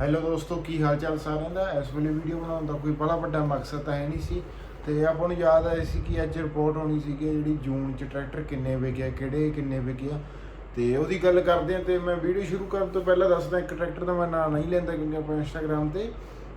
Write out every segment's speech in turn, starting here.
Hello ਦੋਸਤੋ, ਕੀ ਹਾਲ ਚਾਲ ਸਾਰਿਆਂ ਦਾ? ਇਸ ਵੇਲੇ ਵੀਡੀਓ ਬਣਾਉਣ ਦਾ ਕੋਈ ਬੜਾ ਵੱਡਾ ਮਕਸਦ ਤਾਂ ਹੈ ਨਹੀਂ ਸੀ। ਤੇ ਆਪਾਂ ਨੂੰ ਯਾਦ ਆਇਆ ਸੀ ਕਿ ਅੱਜ ਰਿਪੋਰਟ ਹੋਣੀ ਸੀ ਕਿ ਜਿਹੜੀ ਜੂਨ ਚ ਟਰੈਕਟਰ ਕਿੰਨੇ ਵਿਕਿਆ, ਕਿਹੜੇ ਕਿੰਨੇ ਵਿਕਿਆ। ਤੇ ਉਹਦੀ ਗੱਲ ਕਰਦੇ ਆ ਤੇ ਮੈਂ ਵੀਡੀਓ ਸ਼ੁਰੂ ਕਰਨ ਤੋਂ ਪਹਿਲਾਂ ਦੱਸਦਾ, ਇੱਕ ਟਰੈਕਟਰ ਦਾ ਮੈਂ ਨਾਂ ਨਹੀਂ ਲੈਂਦਾ ਕਿਉਂਕਿ ਆਪਾਂ ਇੰਸਟਾਗ੍ਰam ਤੇ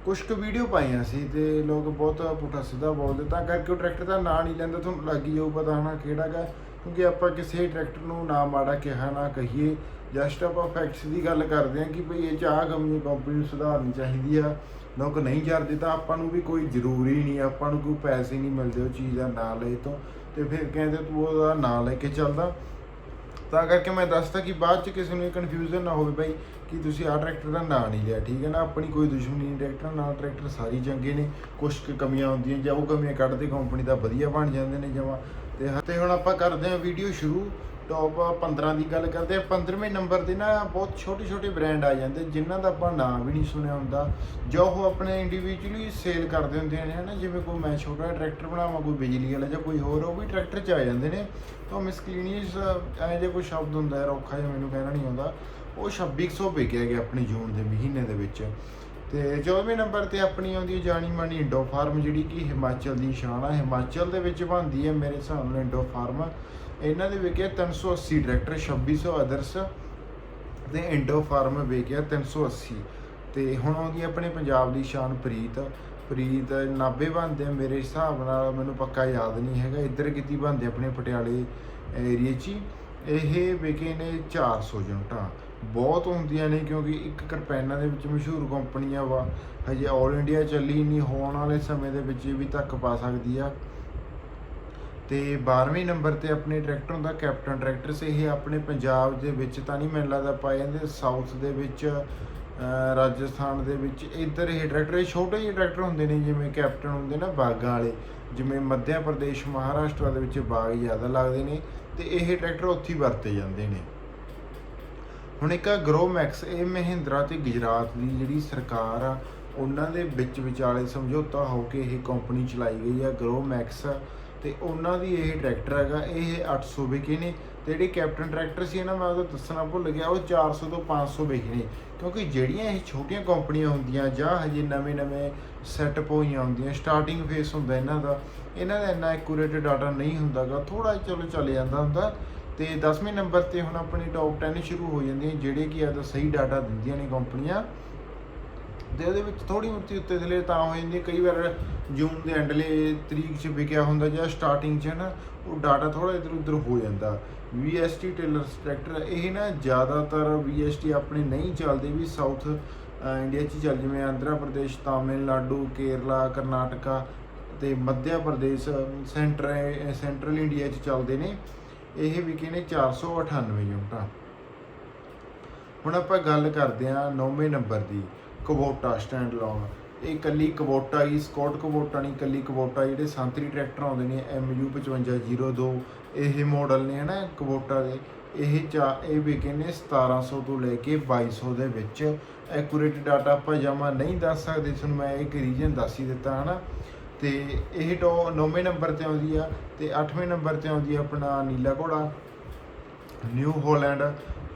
ਕੁਝ ਕੁ ਵੀਡੀਓ ਪਾਈਆਂ ਸੀ ਤੇ ਲੋਕ ਬਹੁਤ ਪੁੱਠਾ ਸਿੱਧਾ ਬੋਲਦੇ, ਤਾਂ ਕਰਕੇ ਉਹ ਟਰੈਕਟਰ ਦਾ ਨਾਂ ਨਹੀਂ ਲੈਂਦਾ, ਤੁਹਾਨੂੰ ਲੱਗ ਹੀ ਜਾਊ ਪਤਾ ਹੋਣਾ ਕਿਹੜਾ ਗਾ। ਕਿਉਂਕਿ ਆਪਾਂ ਕਿਸੇ ਟਰੈਕਟਰ ਨੂੰ ਨਾ ਮਾੜਾ ਕਿਹਾ, ਨਾ ਕਹੀਏ। ਜਸਟ ਆਪਾਂ ਫੈਕਟਸ ਦੀ ਗੱਲ ਕਰਦੇ ਹਾਂ ਕਿ ਭਈ ਇਹ ਚਾਹ ਕਮੀ ਕੰਪਨੀ ਨੂੰ ਸੁਧਾਰਨੀ ਚਾਹੀਦੀ ਆ। ਲੋਕ ਨਹੀਂ ਕਰਦੇ ਤਾਂ ਆਪਾਂ ਨੂੰ ਵੀ ਕੋਈ ਜ਼ਰੂਰੀ ਨਹੀਂ, ਆਪਾਂ ਨੂੰ ਕੋਈ ਪੈਸੇ ਨਹੀਂ ਮਿਲਦੇ ਉਹ ਚੀਜ਼ ਦਾ ਨਾਂ ਲਏ ਤੋਂ। ਤੇ ਫਿਰ ਕਹਿੰਦੇ ਤੂੰ ਉਹਦਾ ਨਾਂ ਲੈ ਕੇ ਚੱਲਦਾ। ਤਾਂ ਕਰਕੇ ਮੈਂ ਦੱਸਦਾ ਕਿ ਬਾਅਦ ਚ ਕਿਸੇ ਨੂੰ ਕਨਫਿਊਜ਼ਨ ਨਾ ਹੋਵੇ ਬਈ ਕਿ ਤੁਸੀਂ ਆਹ ਟਰੈਕਟਰ ਦਾ ਨਾਂ ਨਹੀਂ ਲਿਆ, ਠੀਕ ਹੈ ਨਾ? ਆਪਣੀ ਕੋਈ ਦੁਸ਼ਮਣੀ ਨਹੀਂ ਟਰੈਕਟਰ ਨਾਲ ਟਰੈਕਟਰ ਸਾਰੀ ਚੰਗੇ ਨੇ। ਕੁਝ ਕਮੀਆਂ ਹੁੰਦੀਆਂ ਜਾਂ ਉਹ ਕਮੀਆਂ ਕੱਢਦੇ ਕੰਪਨੀ ਦਾ ਵਧੀਆ ਬਣ ਜਾਂਦੇ ਨੇ ਜਮਾ। ਤੇ ਹ- ਹੁਣ ਆਪਾਂ ਕਰਦੇ ਹਾਂ ਵੀਡੀਓ ਸ਼ੁਰੂ। ਟੌਪ 15 ਦੀ ਗੱਲ ਕਰਦੇ ਹਾਂ। 15ਵੇਂ ਨੰਬਰ ਤੇ ਨਾ ਬਹੁਤ ਛੋਟੇ ਛੋਟੇ ਬ੍ਰਾਂਡ ਆ ਜਾਂਦੇ, ਜਿਨ੍ਹਾਂ ਦਾ ਆਪਾਂ ਨਾਮ ਵੀ ਨਹੀਂ ਸੁਣਿਆ ਹੁੰਦਾ। ਜੋ ਉਹ ਆਪਣੇ ਇੰਡੀਵਿਜੂਅਲੀ ਸੇਲ ਕਰਦੇ ਹੁੰਦੇ ਨੇ, ਹਨਾ? ਜਿਵੇਂ ਕੋਈ ਮੈਂ ਛੋਟਾ ਜਿਹਾ ਟਰੈਕਟਰ ਬਣਾਵਾਂ, ਕੋਈ ਬਿਜਲੀ ਵਾਲਾ ਜਾਂ ਕੋਈ ਹੋਰ, ਉਹ ਵੀ ਟਰੈਕਟਰ 'ਚ ਆ ਜਾਂਦੇ ਨੇ। ਤਾਂ ਮਿਸਕਲੀਨੀਅਸ ਐ ਜੇ ਕੋਈ ਸ਼ਬਦ ਹੁੰਦਾ ਹੈ ਔਖਾ ਜਿਹਾ ਮੈਨੂੰ ਕਹਿਣਾ ਨਹੀਂ ਆਉਂਦਾ। ਉਹ 2600 ਵਿਕਿਆ ਗਿਆ ਆਪਣੇ ਜੂਨ ਦੇ ਮਹੀਨੇ ਦੇ ਵਿੱਚ। ਤੇ 14ਵੇਂ ਨੰਬਰ ਤੇ ਆਪਣੀ ਆਉਂਦੀ ਹੈ, ਜਾਣੀ ਮਾਨੀ ਇੰਡੋ ਫਾਰਮ ਜਿਹੜੀ ਕਿ ਹਿਮਾਚਲ ਦੀ ਸ਼ਾਨ ਆ, ਹਿਮਾਚਲ ਦੇ ਵਿੱਚ ਬਣਦੀ ਹੈ ਮੇਰੇ ਹਿਸਾਬ ਨਾਲ ਇੰਡੋ ਫਾਰਮ। ਇਹਨਾਂ ਦੇ ਵਿਕਿਆ 380 ਟਰੈਕਟਰ 2600 ਅਦਰਸ ਤੇ ਇੰਡੋ ਫਾਰਮ ਵਿਕਿਆ 380 ਤੇ ਹੁਣ ਆਉਂਦੀ ਆਪਣੇ ਪੰਜਾਬ ਦੀ ਸ਼ਾਨ ਪ੍ਰੀਤ। ਪ੍ਰੀਤ ਨਾਭੇ ਬਣਦੇ ਆ, ਮੇਰੇ ਹਿਸਾਬ ਨਾਲ ਮੈਨੂੰ ਪੱਕਾ ਯਾਦ ਨਹੀਂ ਹੈਗਾ। ਇੱਧਰ ਕਿਤੇ ਬਣਦੇ ਆਪਣੇ ਪਟਿਆਲੇ ਏਰੀਏ 'ਚ ਹੀ। ਇਹ ਵਿਕੇ ਨੇ 400 ਯੂਨਿਟਾਂ। ਬਹੁਤ ਹੁੰਦੀਆਂ ਨੇ ਕਿਉਂਕਿ ਇੱਕ ਕਰਪੈਨਾ ਦੇ ਵਿੱਚ ਮਸ਼ਹੂਰ ਕੰਪਨੀਆਂ ਵਾ, ਹਜੇ 올 ਇੰਡੀਆ ਚੱਲੀ ਨਹੀਂ, ਹੋਣ ਵਾਲੇ ਸਮੇਂ ਦੇ ਵਿੱਚ ਇਹ ਵੀ ਤੱਕ ਪਾ ਸਕਦੀ ਆ। ਤੇ 12ਵੇਂ ਨੰਬਰ ਤੇ ਆਪਣੇ ਟਰੈਕਟਰ ਹੁੰਦਾ ਕੈਪਟਨ ਟਰੈਕਟਰਸ ਇਹ ਆਪਣੇ ਪੰਜਾਬ ਦੇ ਵਿੱਚ ਤਾਂ ਨਹੀਂ ਮੈਨੂੰ ਲੱਗਦਾ ਪਾਏ ਜਾਂਦੇ ਸਾਊਥ ਦੇ ਵਿੱਚ ਰਾਜਸਥਾਨ ਦੇ ਵਿੱਚ, ਇੱਧਰ ਇਹ ਟਰੈਕਟਰ ਇਹ ਛੋਟੇ ਜਿਹੇ ਟਰੈਕਟਰ ਹੁੰਦੇ ਨੇ, ਜਿਵੇਂ ਕੈਪਟਨ ਹੁੰਦੇ ਨਾ ਬਾਗਾਂ ਵਾਲੇ, ਜਿਵੇਂ ਮੱਧ ਪ੍ਰਦੇਸ਼, ਮਹਾਰਾਸ਼ਟਰ ਦੇ ਵਿੱਚ ਬਾਗ ਜ਼ਿਆਦਾ ਲੱਗਦੇ ਨੇ, ਤੇ ਇਹ ਟਰੈਕਟਰ ਉੱਥੇ ਹੀ ਵਰਤੇ ਜਾਂਦੇ ਨੇ। ਹੁਣ ਇੱਕ ਗਰੋ ਮੈਕਸ ਇਹ ਮਹਿੰਦਰਾ ਤੇ ਗੁਜਰਾਤ ਦੀ ਜਿਹੜੀ ਸਰਕਾਰ ਆ, ਉਹਨਾਂ ਦੇ ਵਿੱਚ ਵਿਚਾਲੇ ਸਮਝੌਤਾ ਹੋ ਕੇ ਇਹ ਕੰਪਨੀ ਚਲਾਈ ਗਈ ਆ ਗਰੋ ਮੈਕਸ ਤੇ ਉਹਨਾਂ ਦੀ ਇਹ ਟਰੈਕਟਰ ਹੈਗਾ, ਇਹ 800 ਵਿਕੇ ਨੇ ਤੇ ਜਿਹੜੇ ਕੈਪਟਨ ਟਰੈਕਟਰ ਸੀ ਨਾ ਮੈਂ ਉਹਦਾ ਦੱਸਣਾ ਭੁੱਲ ਗਿਆ, ਉਹ 400 ਤੋਂ 500 ਵਿਕੇ ਨੇ। ਕਿਉਂਕਿ ਜਿਹੜੀਆਂ ਇਹ ਛੋਟੀਆਂ ਕੰਪਨੀਆਂ ਹੁੰਦੀਆਂ ਜਾਂ ਹਜੇ ਨਵੇਂ-ਨਵੇਂ ਸੈਟਅਪ ਹੋਈਆਂ ਹੁੰਦੀਆਂ ਸਟਾਰਟਿੰਗ ਫੇਸ ਹੁੰਦਾ ਇਹਨਾਂ ਦਾ ਇਹਨਾਂ ਦਾ ਇੰਨਾ ਐਕੂਰੇਟ ਡਾਟਾ ਨਹੀਂ ਹੁੰਦਾਗਾ ਥੋੜਾ ਚਲੋ ਚੱਲ ਜਾਂਦਾ ਹੁੰਦਾ। ਤੇ 10ਵੇਂ ਨੰਬਰ ਤੇ ਹੁਣ ਆਪਣੀ ਟੌਪ 10 ਸ਼ੁਰੂ ਹੋ ਜਾਂਦੀਆਂ ਜਿਹੜੇ ਕਿ ਆਦਾ ਸਹੀ ਡਾਟਾ ਦਿੰਦੀਆਂ ਨੇ ਕੰਪਨੀਆਂ। ਤੇ ਉਹਦੇ ਵਿੱਚ ਥੋੜੀ ਮੁੱਤੀ ਉੱਤੇ ਥਲੇ ਤਾਂ ਹੋ ਜਾਂਦੀ ਕਈ ਵਾਰ ਜੂਨ ਦੇ ਐਂਡਲੇ ਤਰੀਕ 'ਚ ਵਿਕਿਆ ਹੁੰਦਾ ਜਾਂ ਸਟਾਰਟਿੰਗ 'ਚ ਨਾ, ਉਹ ਡਾਟਾ ਥੋੜਾ ਇਧਰ ਉਧਰ ਹੋ ਜਾਂਦਾ। VST ਟੇਲਰ ਟਰੈਕਟਰ ਇਹ ਨਾ ਜ਼ਿਆਦਾਤਰ VST ਆਪਣੇ ਨਹੀਂ ਚੱਲਦੇ ਵੀ ਸਾਊਥ ਇੰਡੀਆ 'ਚ ਚੱਲ, ਜਿਵੇਂ ਆਂਧਰਾ ਪ੍ਰਦੇਸ਼, ਤਾਮਿਲਨਾਡੂ, ਕੇਰਲਾ, ਕਰਨਾਟਕਾ ਤੇ Madhya Pradesh centre central India 'ਚ ਚੱਲਦੇ ਨੇ। ਇਹ ਵਿਕੇ ਨੇ 498 ਯੂਨਿਟਾਂ। ਹੁਣ ਆਪਾਂ ਗੱਲ ਕਰਦੇ ਹਾਂ 9ਵੇਂ ਨੰਬਰ ਦੀ ਕਵੋਟਾ ਸਟੈਂਡ ਲੋਨ ਇਹ ਕੱਲੀ ਕਵੋਟਾ ਹੀ, ਸਕਾਟ ਕਵੋਟਾ ਨਹੀਂ, ਕੱਲੀ ਕਵੋਟਾ ਜਿਹੜੇ ਸੰਤਰੀ ਟਰੈਕਟਰ ਆਉਂਦੇ ਨੇ MU 5502 ਇਹ ਮਾਡਲ ਨੇ, ਹਨਾ ਕਵੋਟਾ ਦੇ। ਇਹ ਚਾ, ਇਹ ਵਿਕੇ ਨੇ 1700 ਤੋਂ ਲੈ ਕੇ 2200 ਦੇ ਵਿੱਚ। ਐਕੂਰੇਟ ਡਾਟਾ ਆਪਾਂ ਜਮਾ ਨਹੀਂ ਦੱਸ ਸਕਦੇ, ਤੁਹਾਨੂੰ ਮੈਂ ਇੱਕ ਰੀਜਨ ਦੱਸ ਹੀ ਦਿੱਤਾ, ਹਨਾ। ਤੇ ਇਹ ਟੋ 9ਵੇਂ ਨੰਬਰ ਤੇ ਆਉਂਦੀ ਆ ਤੇ 8ਵੇਂ ਨੰਬਰ ਤੇ ਆਉਂਦੀ ਆ ਆਪਣਾ ਨੀਲਾ ਘੋੜਾ ਨਿਊ ਹੋਲੈਂਡ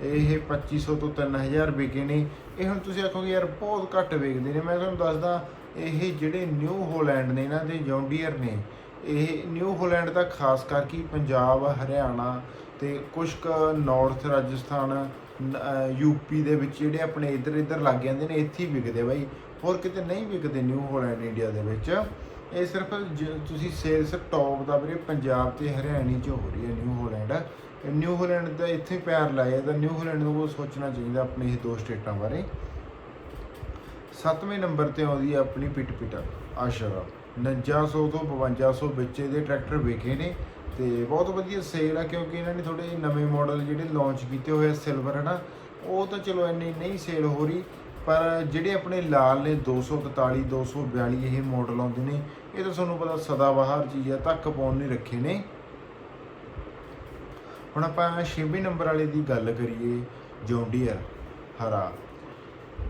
ਇਹ 2500 ਤੋਂ 3000 ਵਿਕੇ ਨੇ। ਇਹ ਹੁਣ ਤੁਸੀਂ ਆਖੋਗੇ, ਯਾਰ ਬਹੁਤ ਘੱਟ ਵਿਕਦੇ ਨੇ। ਮੈਂ ਤੁਹਾਨੂੰ ਦੱਸਦਾ, ਇਹ ਜਿਹੜੇ ਨਿਊ ਹੋਲੈਂਡ ਨੇ ਇਹਨਾਂ ਦੇ ਜੌਂਡੀਅਰ ਨੇ, ਇਹ ਨਿਊ ਹੋਲੈਂਡ ਦਾ ਖਾਸ ਕਰਕੇ ਪੰਜਾਬ, ਹਰਿਆਣਾ ਤੇ ਕੁਝ ਕੁ ਨਾਰਥ ਰਾਜਸਥਾਨ ਯੂਪੀ ਦੇ ਵਿੱਚ ਜਿਹੜੇ ਆਪਣੇ ਇੱਧਰ ਇੱਧਰ ਲੱਗ ਜਾਂਦੇ ਨੇ, ਇੱਥੇ ਹੀ ਵਿਕਦੇ ਬਾਈ। ਹੋਰ ਕਿਤੇ ਨਹੀਂ ਵਿਕਦੇ ਨਿਊ ਹੋਲੈਂਡ ਇੰਡੀਆ ਦੇ ਵਿੱਚ। ਇਹ ਸਿਰਫ ਜ- ਤੁਸੀਂ ਸੇਲਸ ਟੌਪ ਦਾ ਵੀਰੇ ਪੰਜਾਬ ਤੇ ਹਰਿਆਣੇ 'ਚ ਹੋ ਰਹੀ ਹੈ ਨਿਊ ਹੋਲੈਂਡ ਨਿਊ ਹੋਲੈਂਡ ਦਾ ਇੱਥੇ ਪੈਰ ਲਾਇਆ ਤਾਂ ਨਿਊ ਹੋਲੈਂਡ ਨੂੰ ਉਹ ਸੋਚਣਾ ਚਾਹੀਦਾ ਆਪਣੇ ਇਹ ਦੋ ਸਟੇਟਾਂ ਬਾਰੇ। ਸੱਤਵੇਂ ਨੰਬਰ ਤੇ ਆਉਂਦੀ ਹੈ ਆਪਣੀ ਪਿਟ ਪਿਟ ਆਸ਼ਰਾ 4900 ਤੋਂ 5200 ਵਿੱਚ ਇਹਦੇ ਟਰੈਕਟਰ ਵਿਕੇ ਨੇ ਤੇ ਬਹੁਤ ਵਧੀਆ ਸੇਲ ਆ ਕਿਉਂਕਿ ਇਹਨਾਂ ਨੇ ਥੋੜੇ ਨਵੇਂ ਮਾਡਲ ਜਿਹੜੇ ਲਾਂਚ ਕੀਤੇ ਹੋਏ ਸਿਲਵਰ ਹਨਾ। ਉਹ ਤਾਂ ਚਲੋ ਇੰਨੀ ਨਹੀਂ ਸੇਲ ਹੋ ਰਹੀ, ਪਰ ਜਿਹੜੇ ਆਪਣੇ ਲਾਲ ਨੇ 243 242 ਇਹ ਮਾਡਲ ਆਉਂਦੇ ਨੇ ਇਹ ਤਾਂ ਤੁਹਾਨੂੰ ਪਤਾ ਸਦਾ ਬਾਹਰ ਚੀਜ਼ ਆ ਤੱਕ ਪਾਉਣ ਨਹੀਂ ਰੱਖੇ ਨੇ। ਹੁਣ ਆਪਾਂ ਛੇਵੇਂ ਨੰਬਰ ਵਾਲੇ ਦੀ ਗੱਲ ਕਰੀਏ ਜੌਂਡੀਅਰ ਹਰਾ।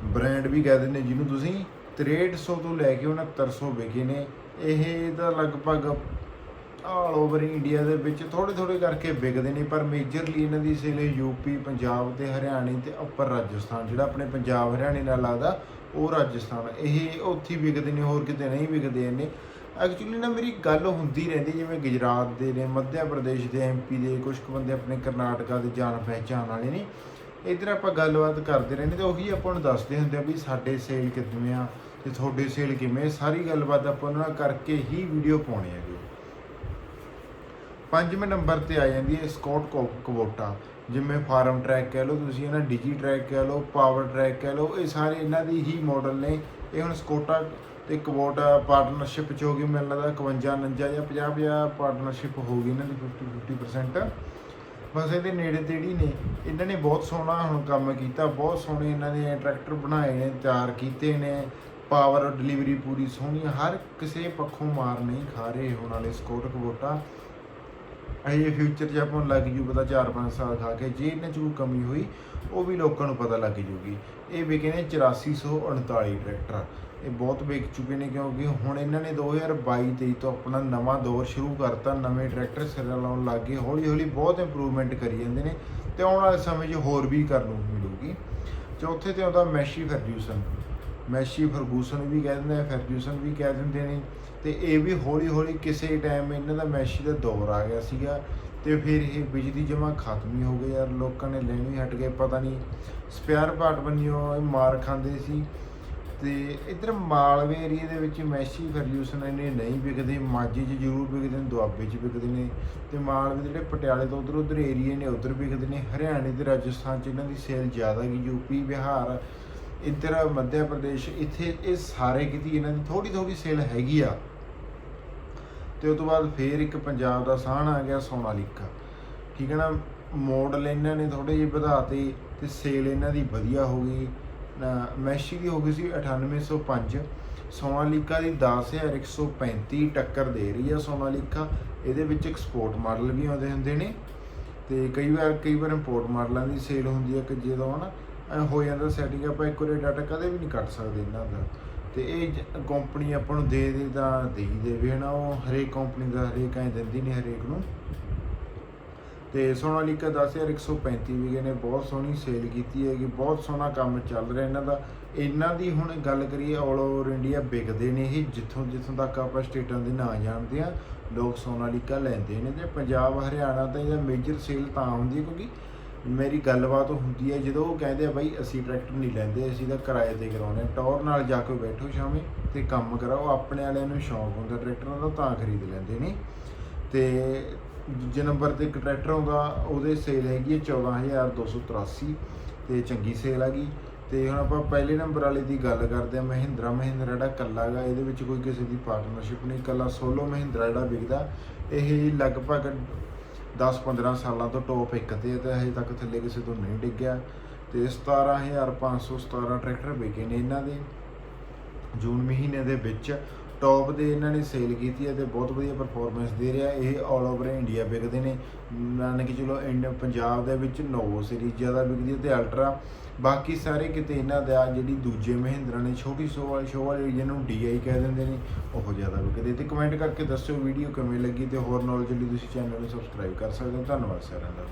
ਬ੍ਰਾਂਡ ਵੀ ਕਹਿ ਦਿੰਦੇ ਜਿਹਨੂੰ ਤੁਸੀਂ 6300 ਤੋਂ ਲੈ ਕੇ 6900 ਵਿਕੇ ਨੇ। ਇਹ ਦਾ ਲਗਭਗ ਆਲ ਓਵਰ ਇੰਡੀਆ ਦੇ ਵਿੱਚ ਥੋੜੇ ਥੋੜੇ ਕਰਕੇ ਵਿਕਦੇ ਨੇ, ਪਰ ਮੇਜਰਲੀ ਇਹਨਾਂ ਦੀ ਸੇਲ ਯੂਪੀ ਪੰਜਾਬ ਤੇ ਹਰਿਆਣੇ ਤੇ ਉੱਪਰ ਰਾਜਸਥਾਨ, ਜਿਹੜਾ ਆਪਣੇ ਪੰਜਾਬ ਹਰਿਆਣੇ ਨਾਲ ਲੱਗਦਾ, ਉਹ ਰਾਜਸਥਾਨ। ਇਹ ਉੱਥੇ ਵਿਕਦੇ ਨੇ, ਹੋਰ ਕਿਤੇ ਨਹੀਂ ਵਿਕਦੇ ਇਹਨੇ ਐਕਚੁਅਲੀ ਨਾ ਮੇਰੀ ਗੱਲ ਹੁੰਦੀ ਰਹਿੰਦੀ, ਜਿਵੇਂ ਗੁਜਰਾਤ ਦੇ ਨੇ, ਮੱਧ ਪ੍ਰਦੇਸ਼ ਦੇ ਐਮਪੀ ਦੇ ਕੁਝ ਕੁ ਬੰਦੇ ਆਪਣੇ ਕਰਨਾਟਕਾ ਦੇ ਜਾਣ ਪਹਿਚਾਣ ਵਾਲੇ ਨੇ। ਇਧਰ ਆਪਾਂ ਗੱਲਬਾਤ ਕਰਦੇ ਰਹਿੰਦੇ ਤੇ ਉਹੀ ਆਪਾਂ ਨੂੰ ਦੱਸਦੇ ਹੁੰਦੇ ਆ ਵੀ ਸਾਡੇ ਸੇਲ ਕਿਵੇਂ ਆ ਤੇ ਤੁਹਾਡੇ ਸੇਲ ਕਿਵੇਂ ਸਾਰੀ ਗੱਲਬਾਤ ਆਪਾਂ ਉਹਨਾਂ ਨਾਲ ਕਰਕੇ ਹੀ ਵੀਡੀਓ ਪਾਉਣੀ ਹੈ ਜੀ ਪੰਜਵੇਂ ਨੰਬਰ ਤੇ ਆ ਜਾਂਦੀ ਹੈ ਸਕਾਟ ਕਵੋਟਾ ਜਿਵੇਂ ਫਾਰਮ ਟਰੈਕ ਕਹਿ ਲਓ, ਤੁਸੀਂ ਇਹਨਾਂ ਡੀਜੀ ਟਰੈਕ ਕਹਿ ਲਓ, ਪਾਵਰ ਟਰੈਕ ਕਹਿ ਲਓ, ਇਹ ਸਾਰੇ ਇਹਨਾਂ ਦੀ ਹੀ ਮਾਡਲ ਨੇ। ਇਹ ਹੁਣ ਸਕੋਟਾ ਤੇ ਕਵੋਟਾ ਪਾਰਟਨਰਸ਼ਿਪ ਚ ਹੋ ਗਈ, ਮੈਨੂੰ ਲੱਗਦਾ 51 49 ਜਾਂ 50 50 ਪਾਰਟਨਰਸ਼ਿਪ ਹੋ ਗਈ ਇਹਨਾਂ ਦੀ 50 50% ਬਸ ਇਹਦੇ ਨੇੜੇ ਤੇੜੀ ਨੇ। ਇਹਨਾਂ ਨੇ ਬਹੁਤ ਸੋਹਣਾ ਹੁਣ ਕੰਮ ਕੀਤਾ, ਬਹੁਤ ਸੋਹਣੇ ਇਹਨਾਂ ਨੇ ਟਰੈਕਟਰ ਬਣਾਏ ਨੇ, ਤਿਆਰ ਕੀਤੇ ਨੇ। ਪਾਵਰ ਡਿਲੀਵਰੀ ਪੂਰੀ ਸੋਹਣੀ ਹਰ ਕਿਸੇ ਪੱਖੋਂ ਮਾਰ ਨਹੀਂ ਖਾ ਰਹੇ ਹੁਣ ਵਾਲੇ ਸਕੋਟ ਕਵੋਟਾ ਇਹ ਫਿਊਚਰ 'ਚ ਆਪਾਂ ਨੂੰ ਲੱਗ ਜੂ ਪਤਾ 4-5 ਸਾਲ ਖਾ ਕੇ, ਜੇ ਇਹਨਾਂ 'ਚ ਕੋਈ ਕਮੀ ਹੋਈ, ਉਹ ਵੀ ਲੋਕਾਂ ਨੂੰ ਪਤਾ ਲੱਗ ਜੂਗੀ। ਇਹ ਵਿਕੇ ਨੇ 8439 ਟਰੈਕਟਰ। ਇਹ ਬਹੁਤ ਵਿਕ ਚੁੱਕੇ ਨੇ ਕਿਉਂਕਿ ਹੁਣ ਇਹਨਾਂ ਨੇ 2022-23 ਤੋਂ ਆਪਣਾ ਨਵਾਂ ਦੌਰ ਸ਼ੁਰੂ ਕਰਤਾ, ਨਵੇਂ ਟਰੈਕਟਰ ਸਿਰ ਲਾਉਣ ਲੱਗ ਗਏ ਹੌਲੀ ਹੌਲੀ ਬਹੁਤ ਇੰਪਰੂਵਮੈਂਟ ਕਰੀ ਜਾਂਦੇ ਨੇ ਤੇ ਆਉਣ ਵਾਲੇ ਸਮੇਂ 'ਚ ਹੋਰ ਵੀ ਕਰਨ ਨੂੰ ਮਿਲੂਗੀ। ਚੌਥੇ ਤੇ ਆਉਂਦਾ ਮੈਸ਼ੀ ਫਰਗੂਸਨ ਮੈਸ਼ੀ ਫਰਗੂਸਨ ਵੀ ਕਹਿ ਦਿੰਦੇ ਆ ਫਰਗੂਸਨ ਵੀ ਕਹਿ ਦਿੰਦੇ ਨੇ ਤੇ ਇਹ ਵੀ ਹੌਲੀ ਹੌਲੀ ਕਿਸੇ ਟਾਈਮ ਇਹਨਾਂ ਦਾ ਮੈਸ਼ੀ ਦਾ ਦੌਰ ਆ ਗਿਆ ਸੀਗਾ ਤੇ ਫਿਰ ਇਹ ਬਿਜਲੀ ਜਮਾ ਖਤਮ ਹੀ ਹੋ ਗਈ ਯਾਰ, ਲੋਕਾਂ ਨੇ ਲੈਣੀ ਹਟ ਗਏ, ਪਤਾ ਨਹੀਂ। ਸਪੇਅਰ ਪਾਰਟ ਬੰਨਿਓ, ਇਹ ਮਾਰ ਖਾਂਦੇ ਸੀ। ਤੇ ਇਧਰ ਮਾਲਵੇ ਏਰੀਆ ਦੇ ਵਿੱਚ ਮੈਸ਼ੀ ਫਰਗੂਸਨ ਇਹਨੇ ਨਹੀਂ ਵਿਕਦੇ, ਮਾਝੇ 'ਚ ਜ਼ਰੂਰ ਵਿਕਦੇ ਨੇ, ਦੁਆਬੇ 'ਚ ਵਿਕਦੇ ਨੇ ਤੇ ਮਾਲਵੇ ਦੇ ਜਿਹੜੇ ਪਟਿਆਲੇ ਤੋਂ ਉਧਰ ਉਧਰ ਏਰੀਏ ਨੇ, ਉਧਰ ਵਿਕਦੇ ਨੇ, ਹਰਿਆਣੇ ਤੇ ਰਾਜਸਥਾਨ 'ਚ ਇਹਨਾਂ ਦੀ ਸੇਲ ਜ਼ਿਆਦਾ ਗਈ ਯੂਪੀ ਬਿਹਾਰ, ਇੱਧਰ ਮੱਧ ਪ੍ਰਦੇਸ਼, ਇੱਥੇ ਇਹ ਸਾਰੇ ਕਿਤੇ ਇਹਨਾਂ ਦੀ ਥੋੜੀ ਥੋੜੀ ਸੇਲ ਹੈਗੀ ਆ। ਤੇ ਉਸ ਤੋਂ ਬਾਅਦ ਫੇਰ ਇੱਕ ਪੰਜਾਬ ਦਾ ਸਾਹਣ ਆ ਗਿਆ, ਸੋਨਾਲੀਕਾ। ਠੀਕ ਹੈ ਨਾ? ਮੋਡਲ ਇਹਨਾਂ ਨੇ ਥੋੜੇ ਜਿਹੇ ਵਧਾਤੇ ਤੇ ਸੇਲ ਇਹਨਾਂ ਦੀ ਵਧੀਆ ਹੋ ਗਈ। ਮੈਸ਼ੀ ਦੀ ਹੋ ਗਈ ਸੀ 9805 ਸੋਨਾਲੀਕਾ ਦੀ 10135 ਟੱਕਰ ਦੇ ਰਹੀ ਆ ਸੋਨਾਲੀਕਾ। ਇਹਦੇ ਵਿੱਚ ਐਕਸਪੋਰਟ ਮਾਡਲ ਵੀ ਆਉਂਦੇ ਹੁੰਦੇ ਨੇ ਤੇ ਕਈ ਵਾਰ ਕਈ ਵਾਰ ਇੰਪੋਰਟ ਮਾਡਲਾਂ ਦੀ ਸੇਲ ਹੁੰਦੀ ਹੈ ਕਿ ਜਦੋਂ ਹਨਾ ਐਂ ਹੋ ਜਾਂਦਾ ਸੈਟਿੰਗ ਆਪਾਂ ਐਕੂਰੇਟ ਡਾਟਾ ਕਦੇ ਵੀ ਨਹੀਂ ਕੱਟ ਸਕਦੇ ਇਹਨਾਂ ਦਾ। ਤੇ ਇਹ ਕੰਪਨੀ ਆਪਾਂ ਨੂੰ ਦੇ ਦੇ ਤਾਂ ਦੇਈ ਹੀ ਦੇਵੇ ਹਨਾ, ਉਹ ਹਰੇਕ ਕੰਪਨੀ ਦਾ ਹਰੇਕ ਐਂ ਦਿੰਦੀ ਨਹੀਂ ਹਰੇਕ ਨੂੰ। ਤੇ ਸੋਨਾਲੀਕਾ 10135 ਵੀ ਗਏ ਨੇ ਬਹੁਤ ਸੋਹਣੀ ਸੇਲ ਕੀਤੀ ਹੈਗੀ, ਬਹੁਤ ਸੋਹਣਾ ਕੰਮ ਚੱਲ ਰਿਹਾ ਇਹਨਾਂ ਦਾ। ਇਹਨਾਂ ਦੀ ਹੁਣ ਗੱਲ ਕਰੀਏ ਆਲ ਓਵਰ ਇੰਡੀਆ ਵਿਕਦੇ ਨੇ ਇਹ, ਜਿੱਥੋਂ ਜਿੱਥੋਂ ਤੱਕ ਆਪਾਂ ਸਟੇਟਾਂ ਦੇ ਨਾਂ ਜਾਣਦੇ ਆ ਲੋਕ ਸੋਨਾਲੀਕਾ ਲੈਂਦੇ ਨੇ ਤੇ ਪੰਜਾਬ, ਹਰਿਆਣਾ ਤਾਂ ਇਹਦਾ ਮੇਜਰ ਸੇਲ ਤਾਂ ਹੁੰਦੀ ਹੈ, ਕਿਉਂਕਿ ਮੇਰੀ ਗੱਲਬਾਤ ਹੁੰਦੀ ਹੈ, ਜਦੋਂ ਉਹ ਕਹਿੰਦੇ ਆ ਬਾਈ ਅਸੀਂ ਟਰੈਕਟਰ ਨਹੀਂ ਲੈਂਦੇ, ਅਸੀਂ ਤਾਂ ਕਿਰਾਏ ਤੇ ਕਰਾਉਨੇ ਟੌਰ ਨਾਲ ਜਾ ਕੇ ਬੈਠੋ ਸ਼ਾਮੇ ਤੇ ਕੰਮ ਕਰਾਓ, ਆਪਣੇ ਵਾਲਿਆਂ ਨੂੰ ਸ਼ੌਂਕ ਹੁੰਦਾ ਟਰੈਕਟਰਾਂ ਦਾ, ਤਾਂ ਖਰੀਦ ਲੈਂਦੇ ਨੇ। ਤੇ ਦੂਜੇ ਨੰਬਰ ਤੇ ਇੱਕ ਟਰੈਕਟਰ ਆਉਂਦਾ, ਉਹਦੇ ਸੇਲ ਹੈਗੀ ਹੈ 14283 ਤੇ ਚੰਗੀ ਸੇਲ ਹੈਗੀ। ਤੇ ਹੁਣ ਆਪਾਂ ਪਹਿਲੇ ਨੰਬਰ ਵਾਲੇ ਦੀ ਗੱਲ ਕਰਦੇ ਆ ਮਹਿੰਦਰਾ। ਮਹਿੰਦਰਾ ਜਿਹੜਾ ਕੱਲਾ ਗਾ ਇਹਦੇ ਵਿੱਚ ਕੋਈ ਕਿਸੇ ਦੀ ਪਾਰਟਨਰਸ਼ਿਪ ਨਹੀਂ। ਕੱਲਾ ਸੋਲੋ ਮਹਿੰਦਰਾ ਜਿਹੜਾ ਵਿਕਦਾ, ਇਹ ਲਗਭਗ 10-15 ਸਾਲਾਂ ਤੋਂ ਟੌਪ ਇੱਕ ਤੇ ਹੈ ਤੇ ਹਜੇ ਤੱਕ ਥੱਲੇ ਕਿਸੇ ਤੋਂ ਨਹੀਂ ਡਿੱਗਿਆ। ਤੇ 17517 ਟਰੈਕਟਰ ਵਿਕੇ ਨੇ ਇਹਨਾਂ ਦੇ। ਜੂਨ ਮਹੀਨੇ ਦੇ ਵਿੱਚ ਟੌਪ ਦੇ ਇਹਨਾਂ ਨੇ ਸੇਲ ਕੀਤੀ ਹੈ ਤੇ ਬਹੁਤ ਵਧੀਆ ਪਰਫਾਰਮੈਂਸ ਦੇ ਰਿਹਾ। ਇਹ ਆਲ ਓਵਰ ਇੰਡੀਆ ਵਿਕਦੇ ਨੇ। ਮੰਨ ਕਿ ਚਲੋ ਇੰਡ ਪੰਜਾਬ ਦੇ ਵਿੱਚ ਨੋਵੋ ਸੀਰੀਜ਼ ਜ਼ਿਆਦਾ ਵਿਕਦੀ ਹੈ ਤੇ ਅਲਟਰਾ ਬਾਕੀ ਸਾਰੇ ਕਿਤੇ ਇਹਨਾਂ ਦਾ ਜਿਹੜੀ ਦੂਜੇ ਮਹਿੰਦਰਾ ਨੇ ਛੋਟੀ ਸ਼ੋ ਵਾਲੀ ਸ਼ੋ ਵਾਲੀ ਜਿਹਨੂੰ ਡੀਆਈ ਕਹਿ ਦਿੰਦੇ ਨੇ, ਉਹ ਜ਼ਿਆਦਾ ਵਿਕਦੇ ਤੇ ਕਮੈਂਟ ਕਰਕੇ ਦੱਸਿਓ ਵੀਡੀਓ ਕਿਵੇਂ ਲੱਗੀ ਤੇ ਹੋਰ ਨੌਲੇਜ ਲਈ ਤੁਸੀਂ ਚੈਨਲ ਨੂੰ ਸਬਸਕ੍ਰਾਈਬ ਕਰ ਸਕਦੇ ਹੋ। ਧੰਨਵਾਦ ਸਾਰਿਆਂ ਦਾ।